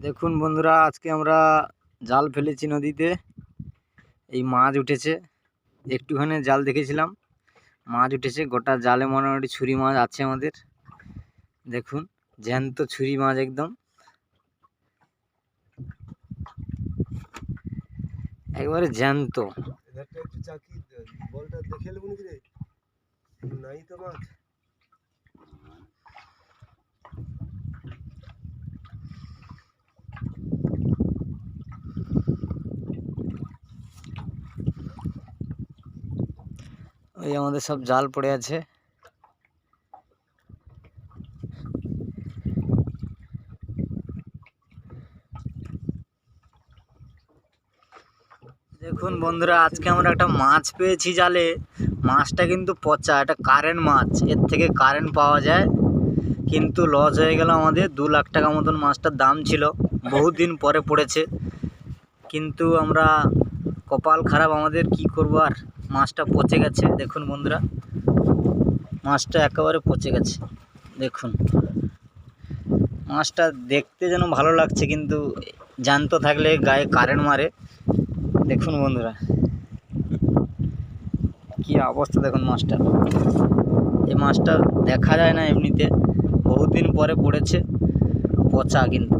দেখুন বন্ধুরা, আজকে আমরা জাল ফেলেছি নদীতে। এই মাছ উঠেছে। একটুখানি জাল দেখেছিলাম। মাছ উঠেছে, গোটা জালে মোটামুটি ছুরি মাছ আছে আমাদের। দেখুন, জ্যান্ত ছুরি মাছ একদম। একবারে জ্যান্ত। নাই তো মাছ। ওই আমাদের সব জাল পড়ে আছে। দেখুন বন্ধুরা, আজকে আমরা একটা মাছ পেয়েছি জালে। মাছটা কিন্তু পচা, এটা কারেন্ট মাছ, এর থেকে কারেন্ট পাওয়া যায়। কিন্তু লস হয়ে গেল আমাদের, দু লাখ টাকা মতন মাছটার দাম ছিল বহুত দিন পরে পড়েছে। কিন্তু আমরা কপাল খারাপ, আমাদের কি করব আর? মাছটা পচে গেছে, দেখুন বন্ধুরা। মাছটা একেবারে পচে গেছে, দেখুন। মাছটা দেখতে যেন ভালো লাগছে, কিন্তু জ্যান্ত থাকলে গায়ে কারেন্ট মারে। দেখুন বন্ধুরা, কি অবস্থা দেখুন মাছটা। এই মাছটা দেখা যায় না এমনিতে বহুত দিন পরে পড়েছে, পচা কিন্তু।